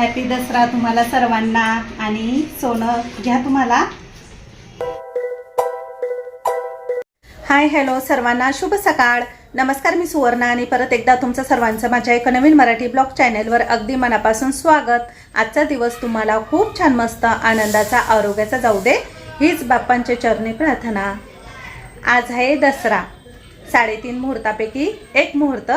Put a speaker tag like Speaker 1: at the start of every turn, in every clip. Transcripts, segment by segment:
Speaker 1: Happy Dussehra तुम्हाला सर्वांना आणि सोनं घ्या तुम्हाला. हाय हॅलो सर्वांना शुभ सकाळ. नमस्कार मी सुवर्णा आणि परत एकदा तुमचं सर्वांचं माझ्या एका नवीन मराठी ब्लॉग चॅनेलवर अगदी मनापासून स्वागत. आजचा दिवस तुम्हाला खूप छान मस्त आनंदाचा आरोग्याचा जाऊ दे हीच बाप्पांच्या चरणी प्रार्थना. आज आहे दसरा. साडेतीन मुहूर्तापैकी एक मुहूर्त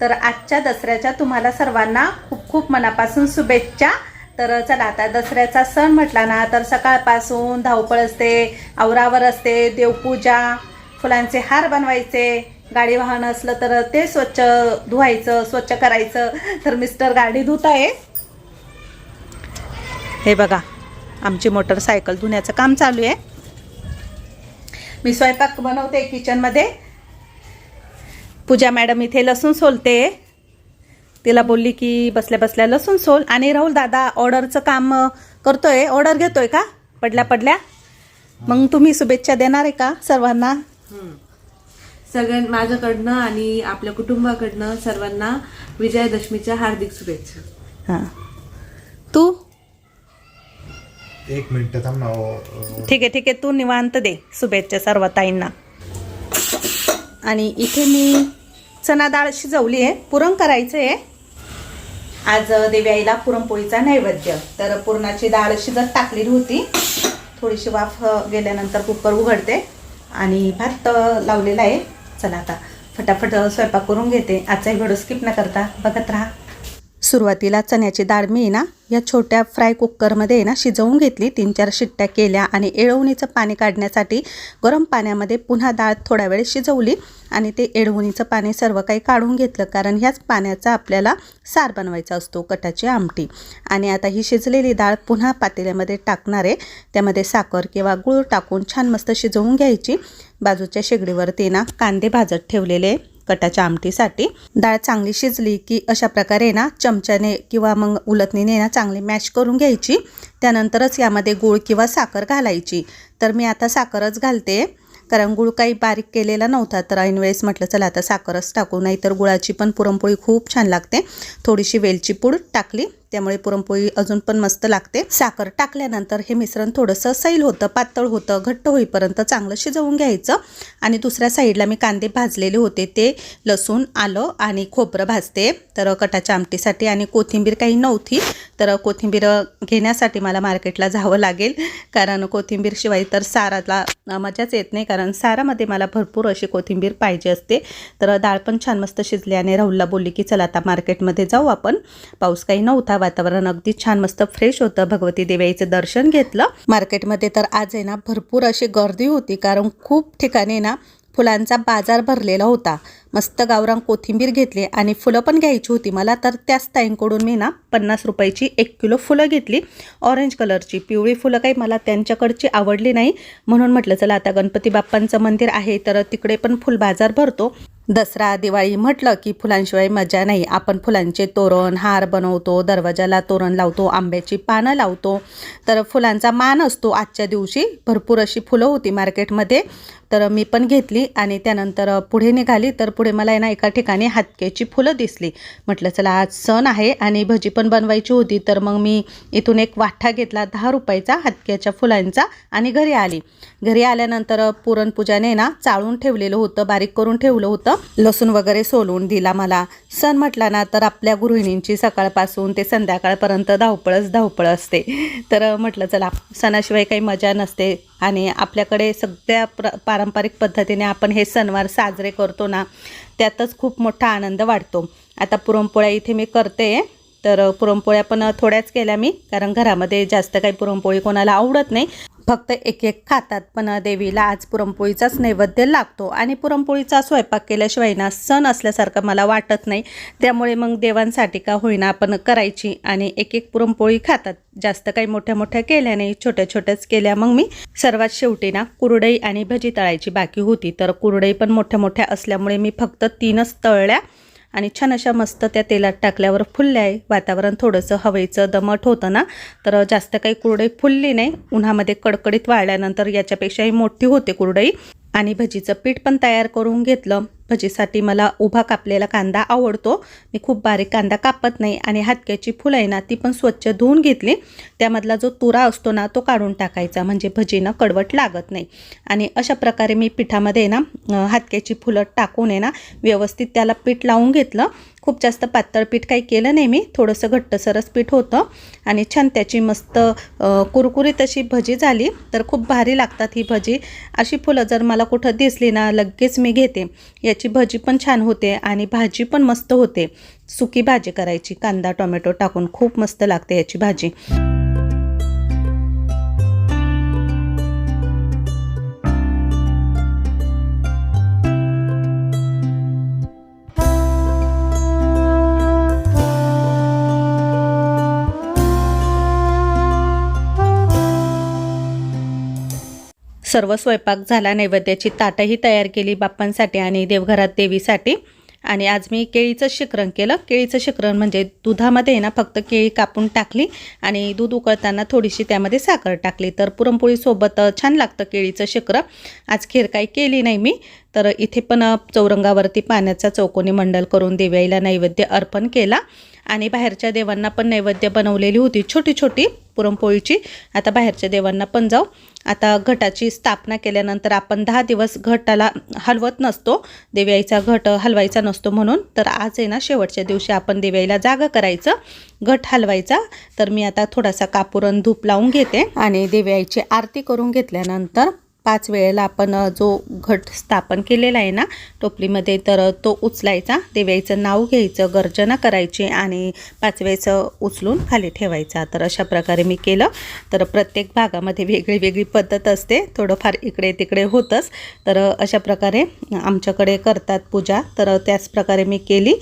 Speaker 1: तर आजच्या दसऱ्याच्या तुम्हाला सर्वांना खूप खूप मनापासून शुभेच्छा. तर चला आता दसऱ्याचा सण म्हटला ना तर सकाळपासून धावपळ असते आवरावर असते देवपूजा फुलांचे हार बनवायचे गाडी वाहन असलं तर ते स्वच्छ धुवायचं स्वच्छ करायचं. तर मिस्टर गाडी धुत आहे. हे बघा आमची मोटरसायकल धुण्याचं काम चालू आहे. मी स्वयंपाक बनवते किचनमध्ये पूजा मॅडम इथे लसूण सोलते. तिला बोलली की बसल्या बसल्या लसूण सोल. आणि राहुल दादा ऑर्डरचं काम करतोय. ऑर्डर घेतोय का? पडल्या पडल्या. मग तुम्ही शुभेच्छा देणार आहे का सर्वांना?
Speaker 2: सगळ्यां माझ्याकडनं आणि आपल्या कुटुंबाकडनं सर्वांना विजयादशमीच्या हार्दिक शुभेच्छा.
Speaker 1: हां. तू?
Speaker 3: एक मिनिट थांब ना
Speaker 1: ठीक आहे ठीक आहे. तू निवांत दे शुभेच्छा सर्व ताईंना. आणि इथे मी चना डाळ शिजवली आहे. पुरण करायचं आहे आज देवी आईला पुरणपोळीचा नैवेद्य. तर पुरणाची डाळ शिजत टाकलेली होती थोडीशी वाफ गेल्यानंतर कुकर उघडते आणि भात लावलेला आहे. चला आता फटाफट स्वयंपाक करून घेते. आजचाही व्हिडिओ स्किप न करता बघत राहा. सुरुवातीला चण्याची डाळ मी ना या छोट्या फ्राय कुकरमध्ये ना शिजवून घेतली. तीन चार शिट्ट्या केल्या आणि एळवणीचं पाणी काढण्यासाठी गरम पाण्यामध्ये पुन्हा डाळ थोड्या वेळ शिजवली आणि ते एळवणीचं पाणी सर्व काही काढून घेतलं. कारण ह्याच पाण्याचा आपल्याला सार बनवायचा असतो कटाची आमटी. आणि आता ही शिजलेली डाळ पुन्हा पातेल्यामध्ये टाकणार आहे. त्यामध्ये साखर किंवा गूळ टाकून छान मस्त शिजवून घ्यायची. बाजूच्या शेगडीवरती ना कांदे भाजत ठेवलेले कटाच्या आमटीसाठी. डाळ चांगली शिजली की अशा प्रकारे ना चमच्याने किंवा मग उलटणीने ना चांगली मॅश करून घ्यायची. त्यानंतरच यामध्ये गूळ किंवा साखर घालायची. तर मी आता साखरच घालते. कारण गुळ काही बारीक केलेला नव्हता तर ऐनवेळेस म्हटलं चला आता साखरच टाकू. नाही तर गुळाची पण पुरणपोळी खूप छान लागते. थोडीशी वेलची पूड टाकली. त्यामुळे पुरणपोळी अजून पण मस्त लागते. साखर टाकल्यानंतर हे मिश्रण थोडंसं सैल होतं पातळ होतं घट्ट होईपर्यंत चांगलं शिजवून घ्यायचं. आणि दुसऱ्या साईडला मी कांदे भाजलेले होते ते लसूण आलं आणि खोबरं भाजते. तर कटाच्या आमटीसाठी आणि कोथिंबीर काही नव्हती तर कोथिंबीर घेण्यासाठी मला मार्केटला जावं लागेल. कारण कोथिंबीर शिवाय तर साराला मजाच येत नाही कारण सारामध्ये मला भरपूर अशी कोथिंबीर पाहिजे असते. तर डाळ पण छान मस्त शिजली आणि राहुलला बोलली की चला आता मार्केटमध्ये जाऊ आपण. पाऊस काही नव्हता वातावरण अगदी छान मस्त फ्रेश होतं. भगवती देवाईचं दर्शन घेतलं. मार्केटमध्ये तर आज आहे ना भरपूर अशी गर्दी होती. कारण खूप ठिकाणी ना फुलांचा बाजार भरलेला होता. मस्त गावरान कोथिंबीर घेतली आणि फुलं पण घ्यायची होती. मला तर त्याच ताईंकडून मी ना पन्नास रुपयाची एक किलो फुलं घेतली. ऑरेंज कलरची पिवळी फुलं काही मला त्यांच्याकडची आवडली नाही. म्हणून म्हटलं चला आता गणपती बाप्पांचं मंदिर आहे तर तिकडे पण फुल बाजार भरतो. दसरा दिवाळी म्हटलं की फुलांशिवाय मजा नाही. आपण फुलांचे तोरण हार बनवतो दरवाजाला तोरण लावतो आंब्याची पानं लावतो. तर फुलांचा मान असतो आजच्या दिवशी. भरपूर अशी फुलं होती मार्केटमध्ये. तर मी पण घेतली आणि त्यानंतर पुढे निघाली. तर पुढे मला आहे ना एका ठिकाणी हातक्याची फुलं दिसली. म्हटलं चला आज सण आहे आणि भजी पण बनवायची होती. तर मग मी इथून एक वाठा घेतला दहा रुपयाचा हातक्याच्या फुलांचा आणि घरी आली. घरी आल्यानंतर पुरणपूजाने ना चाळून ठेवलेलं होतं बारीक करून ठेवलं होतं. लसूण वगैरे सोलून दिला मला. सण म्हटला ना तर आपल्या गृहिणींची सकाळपासून ते संध्याकाळपर्यंत धावपळच धावपळ असते. तर म्हटलं चला सणाशिवाय काही मजा नसते आणि आपल्याकडे सगळ्या प्र पारंपरिक पद्धतीने आपण हे सणवार साजरे करतो ना त्यातच खूप मोठा आनंद वाटतो आता पुरणपोळ्या इथे मी करते. तर पुरणपोळ्या पण थोड्याच केल्या मी कारण घरामध्ये जास्त काही पुरणपोळी कोणाला आवडत नाही. फक्त एक एक खातात पण देवीला आज पुरणपोळीचाच नैवेद्य लागतो. आणि पुरणपोळीचा स्वयंपाक केल्याशिवाय ना सण असल्यासारखं मला वाटत नाही. त्यामुळे मग देवांसाठी का होईना आपण करायची. आणि एक एक पुरणपोळी खातात. जास्त काही मोठ्या मोठ्या केल्या नाही छोट्या छोट्याच केल्या. मग मी सर्वात शेवटी ना कुरडई आणि भजी तळायची बाकी होती. तर कुरडई पण मोठ्या मोठ्या असल्यामुळे मी फक्त तीनच तळल्या. आणि छान अशा मस्त त्या तेलात टाकल्यावर फुलल्या आहे वातावरण थोडंसं हवेचं दमट होतं ना तर जास्त काही कुरडई फुलली नाही. उन्हामध्ये कडकडीत वाळल्यानंतर याच्यापेक्षाही मोठी होते कुरडई. आणि भजीचं पीठ पण तयार करून घेतलं. भजीसाठी मला उभा कापलेला कांदा आवडतो. मी खूप बारीक कांदा कापत नाही आणि हातक्याची फुलं आहे ना ती पण स्वच्छ धुवून घेतली. त्यामधला जो तुरा असतो ना तो काढून टाकायचा. म्हणजे भजीनं कडवट लागत नाही. आणि अशा प्रकारे मी पिठामध्ये ना हातक्याची फुलं टाकून आहे ना व्यवस्थित त्याला पीठ लावून घेतलं. खूप जास्त पातळ पीठ काही केलं नाही मी. थोडंसं घट्टसरस पीठ होतं. आणि छान त्याची मस्त कुरकुरीत अशी भजी झाली. तर खूप भारी लागतात ही भजी. अशी फुलं जर मला कुठं दिसली ना लगेच मी घेते. याची भजी पण छान होते आणि भाजी पण मस्त होते. सुकी भाजी करायची कांदा टोमॅटो टाकून खूप मस्त लागते याची भाजी. सर्व स्वयंपाक झाला नैवेद्याची ताटंही तयार केली बाप्पांसाठी आणि देवघरात देवीसाठी. आणि आज मी केळीचं शिकरण केलं. केळीचं शिकरण म्हणजे दुधामध्ये आहे ना फक्त केळी कापून टाकली आणि दूध उकळताना थोडीशी त्यामध्ये साखर टाकली. तर पुरणपोळीसोबत छान लागतं केळीचं शिकरं. आज खीर काही केली नाही मी. तर इथे पण चौरंगावरती पाण्याचा चौकोनी मंडल करून देवाईला नैवेद्य अर्पण केला. आणि बाहेरच्या देवांना पण नैवेद्य बनवलेली होती छोटी छोटी पुरणपोळीची. आता बाहेरच्या देवांना पण जाऊ. आता घटाची स्थापना केल्यानंतर आपण दहा दिवस घटाला हलवत नसतो. देव्याईचा घट हलवायचा नसतो म्हणून. तर आज आहे ना शेवटच्या दिवशी आपण देव्याईला जागा करायचं. घट हलवायचा. तर मी आता थोडासा कापुरण धूप लावून घेते. आणि देव्याईची आरती करून घेतल्यानंतर पाच वेळेला आपण जो घट स्थापन केलेला आहे ना टोपलीमध्ये तर तो उचलायचा. देव्याचं नाव घ्यायचं गर्जना करायची आणि पाच वेळेचं उचलून खाली ठेवायचा. तर अशा प्रकारे मी केलं. तर प्रत्येक भागामध्ये वेगळी वेगळी पद्धत असते. थोडंफार इकडे तिकडे होतंच. तर अशा प्रकारे आमच्याकडे करतात पूजा. तर त्याच प्रकारे मी केली.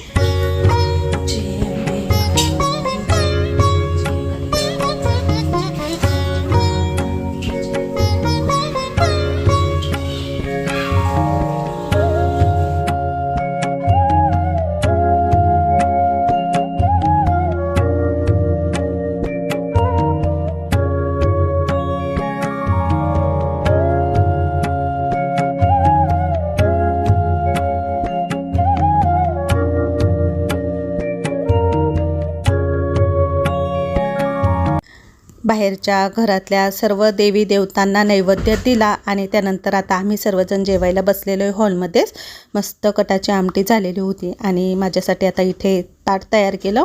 Speaker 1: बाहेरच्या घरातल्या सर्व देवी देवतांना नैवेद्य दिला आणि त्यानंतर आता आम्ही सर्वजण जेवायला बसलेलो आहे हॉलमध्येच. मस्त कटाची आमटी झालेली होती आणि माझ्यासाठी आता इथे ताट तयार केलं.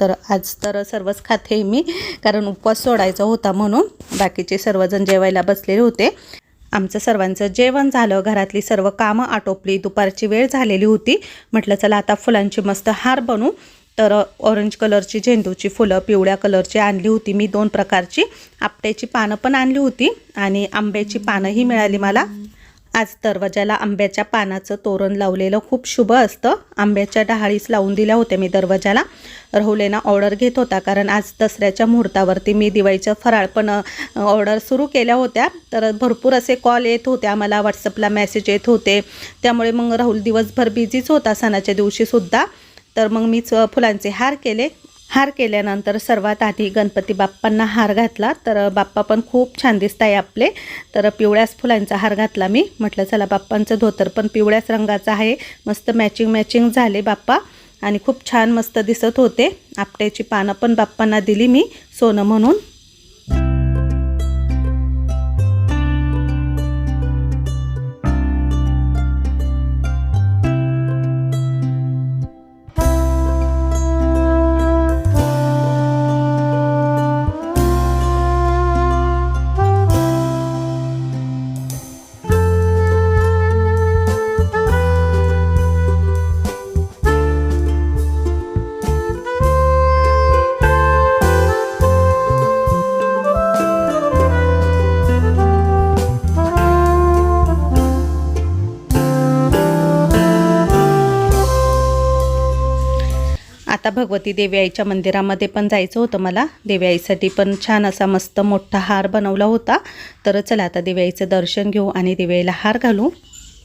Speaker 1: तर आज तर सर्वच खाते मी कारण उपवास सोडायचा होता म्हणून बाकीचे सर्वजण जेवायला बसलेले होते. आमचं सर्वांचं जेवण झालं. घरातली सर्व कामं आटोपली. दुपारची वेळ झालेली होती. म्हटलं चला आता फुलांची मस्त हार बनवू. तर ऑरेंज कलरची झेंडूची फुलं पिवळ्या कलरची आणली होती. मी दोन प्रकारची आपट्याची पानं पण आणली होती आणि आंब्याची पानंही मिळाली मला. आज दरवाजाला आंब्याच्या पानाचं तोरण लावलेलं खूप शुभ असतं. आंब्याच्या डहाळीस लावून दिल्या होत्या मी दरवाजाला. राहुलेना ऑर्डर घेत होता कारण आज दसऱ्याच्या मुहूर्तावरती मी दिवाळीचं फराळ पण ऑर्डर सुरू केल्या होत्या. तर भरपूर असे कॉल येत होते. आम्हाला व्हॉट्सअपला मेसेज येत होते. त्यामुळे मग राहुल दिवसभर बिझीच होता सणाच्या दिवशीसुद्धा. तर मग मीच फुलांचे हार केले. हार केल्यानंतर सर्वात आधी गणपती बाप्पांना हार घातला. तर बाप्पा पण खूप छान दिसत आहे आपले. तर पिवळ्याच फुलांचा हार घातला मी. म्हटलं चला बाप्पांचं धोतर पण पिवळ्याच रंगाचं आहे. मस्त मॅचिंग मॅचिंग झाले बाप्पा. आणि खूप छान मस्त दिसत होते. आपट्याची पानं पण बाप्पांना दिली मी सोनं म्हणून. पार्वती देवी आईच्या मंदिरामध्ये पण जायचं होतं मला. देवी आईसाठी पण छान असा मस्त मोठा हार बनवला होता. तर चला आता देवी आईचं दर्शन घेऊ आणि देवी आईला हार घालू.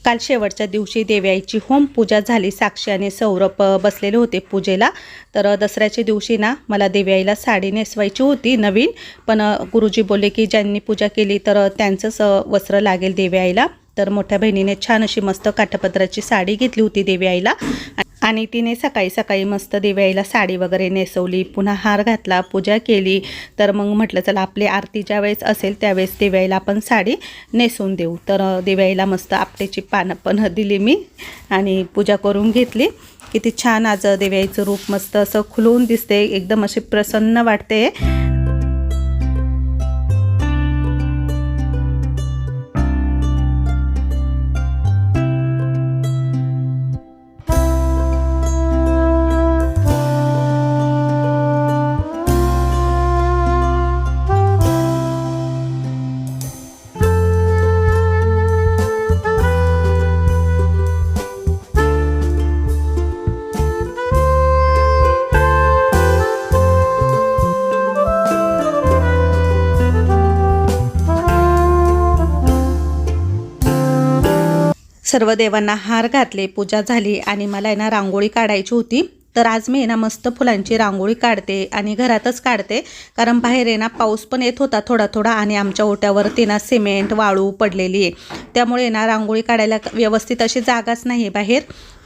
Speaker 1: काल शेवटच्या दिवशी देवी आईची होम पूजा झाली. साक्षी आणि सौरभ बसलेले होते पूजेला. तर दसऱ्याच्या दिवशी ना मला देवी आईला साडी नेसवायची होती नवीन. पण गुरुजी बोलले की ज्यांनी पूजा केली तर त्यांचंच वस्त्र लागेल देवी आईला तर मोठ्या बहिणीने छान अशी मस्त काठापत्राची साडी घेतली होती देवी आईला आणि तिने सकाळी सकाळी मस्त दिव्याईला साडी वगैरे नेसवली पुन्हा हार घातला पूजा केली. तर मग म्हटलं चला आपली आरती ज्या वेळेस असेल त्यावेळेस दिव्याईला आपण साडी नेसून देऊ. तर दिव्याईला मस्त आपटेची पानं पण दिली मी आणि पूजा करून घेतली. किती छान आज दिव्याईचं रूप मस्त असं खुलून दिसते. एकदम अशी प्रसन्न वाटते. सर्व देवांना हार घातले पूजा झाली आणि मला आहे ना रांगोळी काढायची होती. तर आज मी आहे ना मस्त फुलांची रांगोळी काढते आणि घरातच काढते. कारण बाहेर आहे ना पाऊस पण येत होता थोडा थोडा आणि आमच्या ओट्यावरती ना सिमेंट वाळू पडलेली आहे. त्यामुळे ना रांगोळी काढायला व्यवस्थित अशी जागाच नाही आहे बाहेर.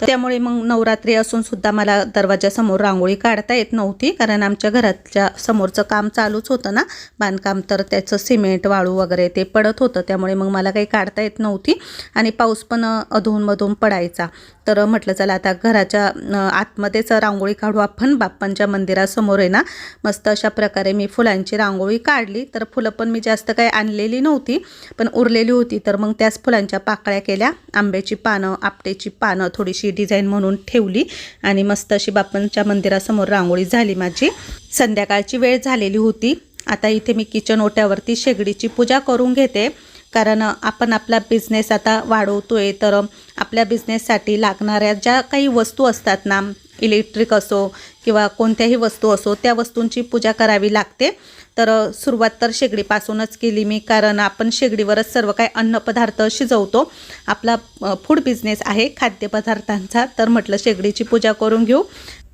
Speaker 1: त्यामुळे मग नवरात्री असून सुद्धा मला दरवाजासमोर रांगोळी काढता येत नव्हती कारण आमच्या घराच्या समोरचं काम चालूच होतं ना. बांधकाम तर त्याचं सिमेंट वाळू वगैरे ते पडत होतं त्यामुळे मग मला काही काढता येत नव्हती. आणि पाऊस पण अधूनमधून पडायचा. तर म्हटलं चला आता घराच्या आतमध्येच रांगोळी काढू आपण. बाप्पांच्या मंदिरासमोर आहे ना मस्त अशा प्रकारे मी फुलांची रांगोळी काढली. तर फुलं पण मी जास्त काही आणलेली नव्हती पण उरलेली होती. तर मग त्याच फुलांच्या पाकळ्या केल्या. आंब्याची पानं आपटेची पानं थोडीशी डिझाईन म्हणून ठेवली आणि मस्त अशी बाप्पांच्या मंदिरासमोर रांगोळी झाली माझी. संध्याकाळची वेळ झालेली होती. आता इथे मी किचन ओट्यावरती शेगडीची पूजा करून घेते. कारण आपण आपला बिझनेस आता वाढवतो आहे तर आपल्या बिझनेससाठी लागणाऱ्या ज्या काही वस्तू असतात ना इलेक्ट्रिक असो किंवा कोणत्याही वस्तू असो त्या वस्तूंची पूजा करावी लागते. तर सुरुवात तर शेगडीपासूनच केली मी कारण आपण शेगडीवरच सर्व काही अन्नपदार्थ शिजवतो. आपला फूड बिझनेस आहे खाद्यपदार्थांचा तर म्हटलं शेगडीची पूजा करून घेऊ.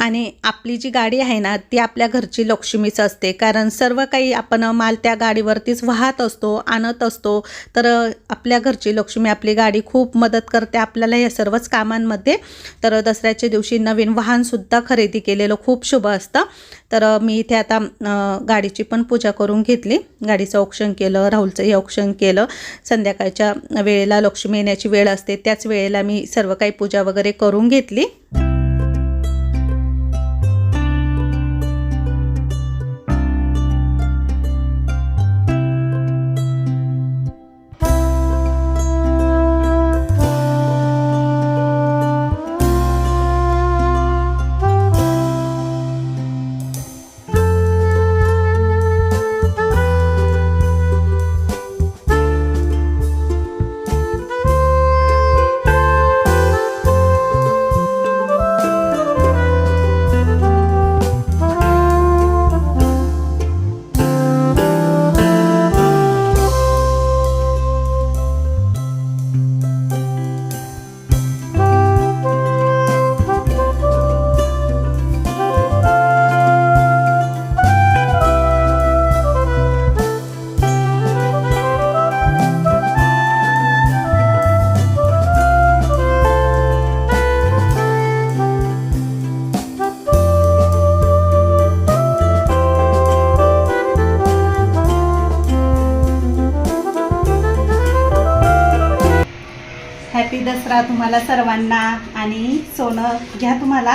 Speaker 1: आणि आपली जी गाडी आहे ना ती आपल्या घरची लक्ष्मीच असते. कारण सर्व काही आपण माल त्या गाडीवरतीच वाहत असतो आणत असतो. तर आपल्या घरची लक्ष्मी आपली गाडी खूप मदत करते आपल्याला या सर्वच कामांमध्ये. तर दसऱ्याच्या दिवशी नवीन वाहनसुद्धा खरेदी केलेलं खूप शुभ असतं. तर मी इथे आता गाडीची पण पूजा करून घेतली. गाडीचं औक्षण केलं राहुलचंही औक्षण केलं. संध्याकाळच्या वेळेला लक्ष्मी येण्याची वेळ असते त्याच वेळेला मी सर्व काही पूजा वगैरे करून घेतली. तुम्हाला सर्वांना आणि सोनं घ्या तुम्हाला.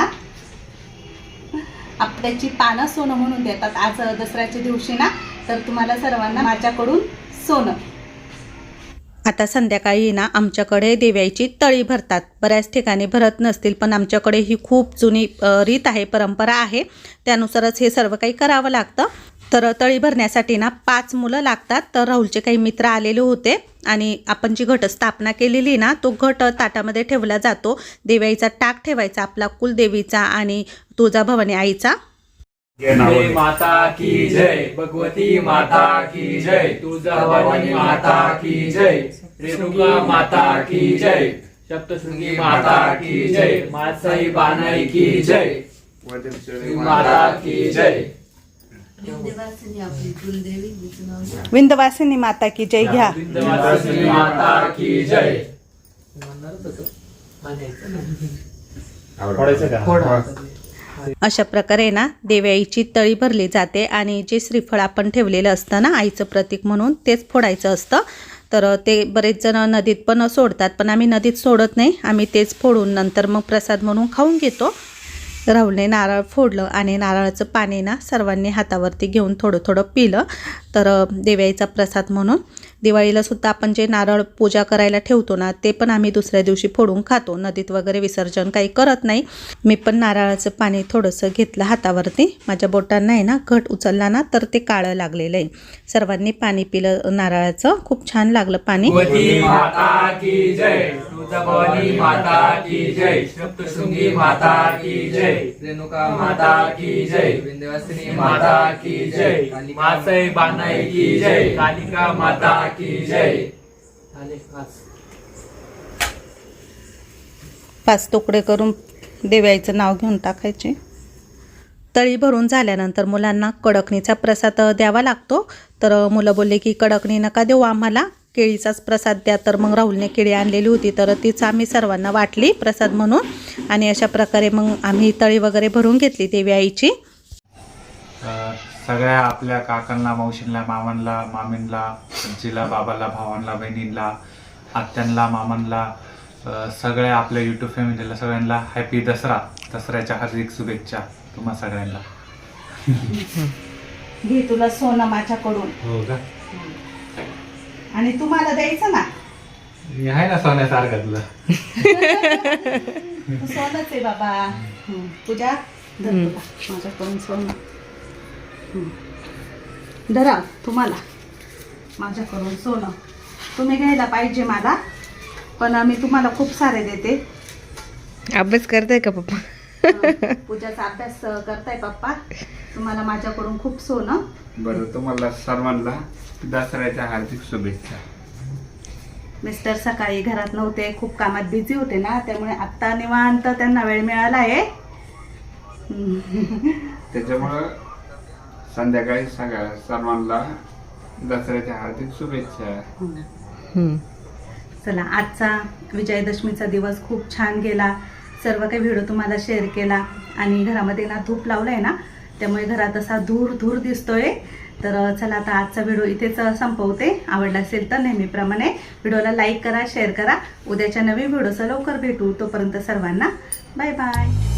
Speaker 1: आपल्याची पानं सोनं म्हणून देतात. आज दसऱ्याच्या दिवशी ना तर तुम्हाला सर्वांना माझ्याकडून सोनं. आता संध्याकाळी ना आमच्याकडे देव्याची तळी भरतात. बऱ्याच ठिकाणी भरत नसतील पण आमच्याकडे ही खूप जुनी रीत आहे परंपरा आहे. त्यानुसारच हे सर्व काही करावं लागतं. तर तळी भरण्यासाठी ना पाच मुलं लागतात. तर राहुलचे काही मित्र आलेले होते आणि आपण जी घट स्थापना केलेली ना तो घट ताटामध्ये ठेवला जातो. देवाईचा टाक ठेवायचा आपला कुलदेवीचा आणि तुळजाभवानी आईचा.
Speaker 4: जय माता की जय भगवती माता की जय तुळजाभवानी माता की जय रेणुका माता की जय सप्तशृंगी माता की जय बानाई की जय माता की जय.
Speaker 1: विंध्यवासिनी माता की जय घ्या.
Speaker 4: विंध्यवासिनी माता की जय.
Speaker 3: फोडायचं का?
Speaker 1: अशा प्रकारे ना देव्याईची तळी भरली जाते आणि जे श्रीफळ आपण ठेवलेलं असतं ना आईचं प्रतीक म्हणून तेच फोडायचं असतं. तर ते बरेच जण नदीत पण सोडतात पण आम्ही नदीत सोडत नाही. आम्ही तेच फोडून नंतर मग प्रसाद म्हणून खाऊन घेतो. राहुलने नारळ फोडलं आणि नारळाचं पाणी ना सर्वांनी हातावरती घेऊन थोडं थोडं पिलं. तर अ, देवाईचा प्रसाद म्हणून दिवाळीला सुद्धा आपण जे नारळ पूजा करायला ठेवतो ना ते पण आम्ही दुसऱ्या दिवशी फोडून खातो. नदीत वगैरे विसर्जन काही करत नाही. मी पण नारळाचं पाणी थोडंसं घेतलं हातावरती. माझ्या बोटांना आहे ना घट उचलला ना तर ते काळं लागलेलं आहे. सर्वांनी पाणी पिलं नारळाचं. खूप छान लागलं पाणी.
Speaker 4: माता की जय. माता की जय. सप्तशृंगी माता की जय. रेणुका माता की जय. विंध्यवासिनी माता की जय. मासई बानाई की जय. कालिका माता की जय. पाच.
Speaker 1: पाच तुकडे करून देवाईचं नाव घेऊन टाकायचे. तळी भरून झाल्यानंतर मुलांना कडकणीचा प्रसाद द्यावा लागतो. तर मुलं बोलले की कडकणी नका देऊ आम्हाला. केळीचाच प्रसाद द्या. तर मग राहुलने केळी आणलेली होती. तर तीच आम्ही सर्वांना वाटली प्रसाद म्हणून. आणि अशा प्रकारे मग आम्ही तळी वगैरे भरून घेतली देवी आईची
Speaker 3: सगळ्या आपल्या काकांना मावशींना मामांना मामींना आजीला बाबाला भावांना बहिणींना आत्यांना मामांना सगळ्या आपल्या युट्यूब फॅमिलीला सगळ्यांना हॅपी दसरा. दसऱ्याच्या हार्दिक शुभेच्छा तुम्हा सगळ्यांना.
Speaker 1: घे तुला सोनं माझ्याकडून.
Speaker 3: हो का?
Speaker 1: आणि तुम्हाला द्यायचं ना?
Speaker 3: मी आहे ना सोन्यासारखं तुला.
Speaker 1: तू सोनच आहे बाबा. पूजा धर तुला. माझ्याकडून सोनं. धरा तुम्हाला. माझ्याकडून सोनं. तुम्ही घ्यायला पाहिजे मला पण मी तुम्हाला खूप सारे देते.
Speaker 2: अभ्यास करताय का पप्पा?
Speaker 1: पूजाचा अभ्यास करताय पप्पा. तुम्हाला माझ्याकडून खूप सोनं.
Speaker 5: बरं तुम्हाला सर्वांना दसऱ्याच्या हार्दिक शुभेच्छा.
Speaker 1: मिस्टर सकाळी घरात नव्हते खूप कामात बिझी होते ना त्यामुळे आत्ता निवांत त्यांना वेळ मिळाला आहे.
Speaker 5: त्याच्यामुळं संध्याकाळी सगळ्या सर्वांना दसऱ्याच्या हार्दिक शुभेच्छा.
Speaker 1: चला आजचा विजयादशमीचा दिवस खूप छान गेला. सर्व काही व्हिडिओ तुम्हाला शेअर केला. आणि घरामध्ये ना धूप लावलाय ना त्यामुळे घरात असा धूर धूर दिसतोय. तर चला आता आजचा व्हिडिओ इथेच संपवते. आवडला असेल तर नेहमीप्रमाणे व्हिडिओला लाईक करा शेअर करा. उद्याच्या नवीन व्हिडिओचा लवकर भेटू. तोपर्यंत सर्वांना बाय बाय